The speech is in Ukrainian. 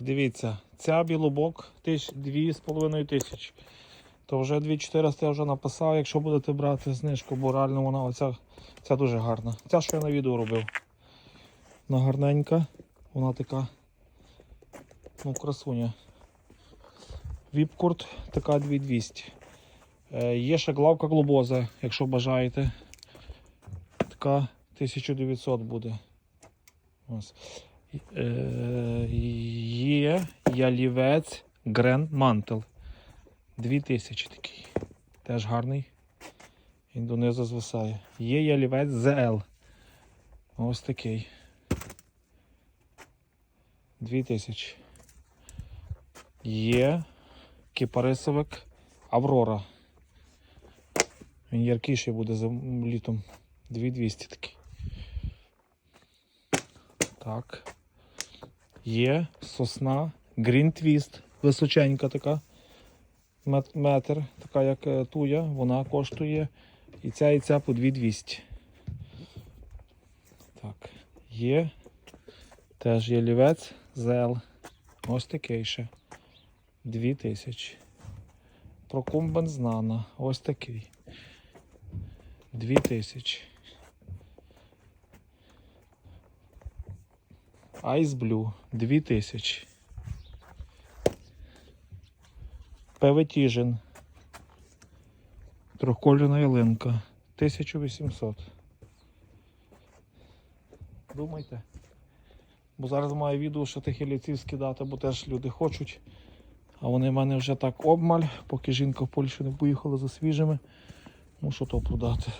Дивіться, ця білобок тисяч, 2,5 тисячі. То вже 2400 я вже написав, якщо будете брати знижку, бо реально вона оця, ця дуже гарна. Ця, що я на відео робив. Вона гарненька, вона така, ну, красуня. Віпкурт така 2200. Е, є ще главка глобоза, якщо бажаєте. Така 1900 буде. Ось. Е, ялівець Grand Mantle. 2000 такий. Теж гарний. Він донизу звисає. Є ялівець ZL. Ось такий. 2000. Є кипарисовик Аврора. Він яркіший буде зим- літом. 2200 такий. Так. Є сосна Green Twist. Височенька така. Метр, така як е, туя, вона коштує. І ця, і ця по 2200. Так. Є. Теж є лівець зел. Ось такий ще. 2000. Прокумбен знана. Ось такий. 2000. Ice Blue 2000. Певетіжин. Трьохкольорна ялинка. 1800. Думайте. Бо зараз маю відео, що тих яліців скидати, бо теж люди хочуть. А вони в мене вже так обмаль, поки жінка в Польщу не поїхала за свіжими. Мушу то продати.